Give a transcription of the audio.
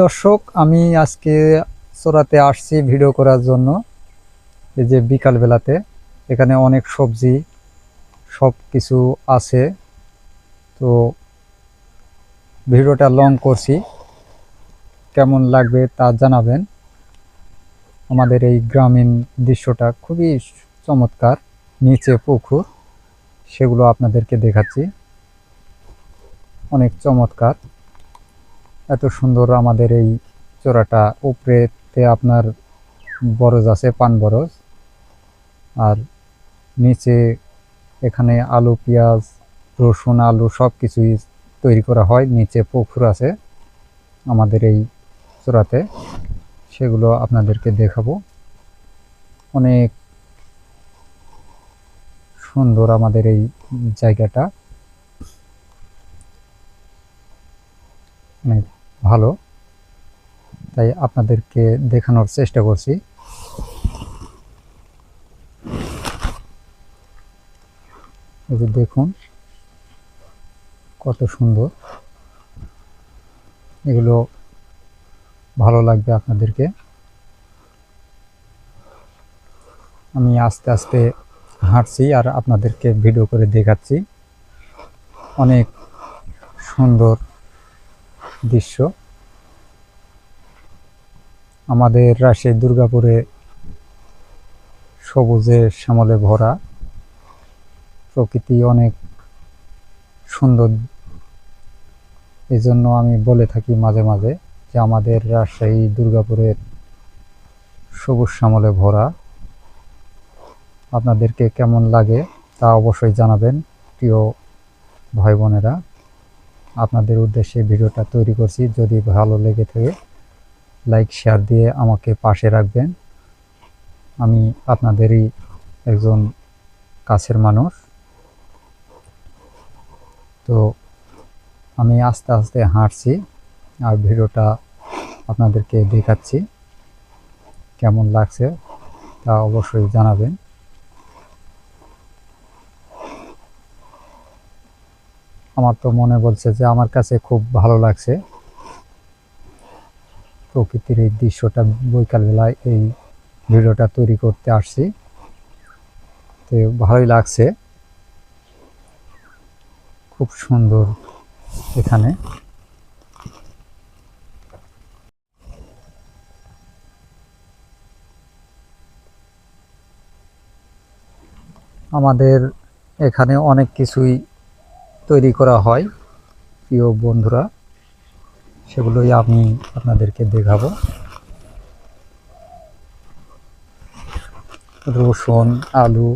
দর্শক, আমি আজকে চোরাতে আসছি ভিডিও করার জন্য। এই যে বিকাল বেলাতে এখানে অনেক সবজি সব কিছু আছে। তো ভিডিওটা লং করছি। কেমন লাগবে তা জানাবেন। আমাদের এই গ্রামীণ দৃশ্যটা খুবই চমৎকার, নিচে পুকুর, সেগুলো আপনাদেরকে দেখাচ্ছি। অনেক চমৎকার। এত সুন্দর আমাদের এই চোরাটা। উপরেতে আপনার বরজ আছে, পান বরজ। আর নিচে এখানে আলু, পেঁয়াজ, রসুন, আলু সব কিছুই তৈরি করা হয়। নিচে পুকুর আছে আমাদের এই চোরাতে। সেগুলো আপনাদেরকে দেখাবো। অনেক সুন্দর আমাদের এই জায়গাটা। অনেক ভালো। তাই আপনাদেরকে দেখানোর চেষ্টা করছি। এই দেখুন, কত সুন্দর। এগুলো ভালো লাগবে আপনাদেরকে। আমি আস্তে আস্তে হাঁটছি আর আপনাদেরকে ভিডিও করে দেখাচ্ছি। অনেক সুন্দর দৃশ্য। আমাদের রাজশাহী দুর্গাপুরে সবুজে শ্যামলে ভরা। প্রকৃতি অনেক সুন্দর। এই জন্য আমি বলে থাকি মাঝে মাঝে যে আমাদের রাজশাহী দুর্গাপুরের সবুজ শ্যামলে ভরা। আপনাদেরকে কেমন লাগে তা অবশ্যই জানাবেন, প্রিয় ভাই বোনেরা। আপনাদের উদ্দেশ্যে ভিডিওটা তৈরি করছি। যদি ভালো লেগে থাকে লাইক শেয়ার দিয়ে আমাকে পাশে রাখবেন। আমি আপনাদেরই একজন কাছের মানুষ। তো আমি আস্তে আস্তে হাঁটছি আর ভিডিওটা আপনাদেরকে দেখাচ্ছি। কেমন লাগছে তা অবশ্যই জানাবেন। আমার তো মনে বলছে যে আমার কাছে খুব ভালো লাগছে। প্রকৃতির এই দৃশ্যটা বৈকালবেলায় এই ভিডিওটা তৈরি করতে আসছি। তো ভালোই লাগছে। খুব সুন্দর এখানে। আমাদের এখানে অনেক কিছুই তৈরি করা হয়। প্রিয় বন্ধুরা সেগুলোই আমি আপনাদেরকে দেখাবো। রসুন আলু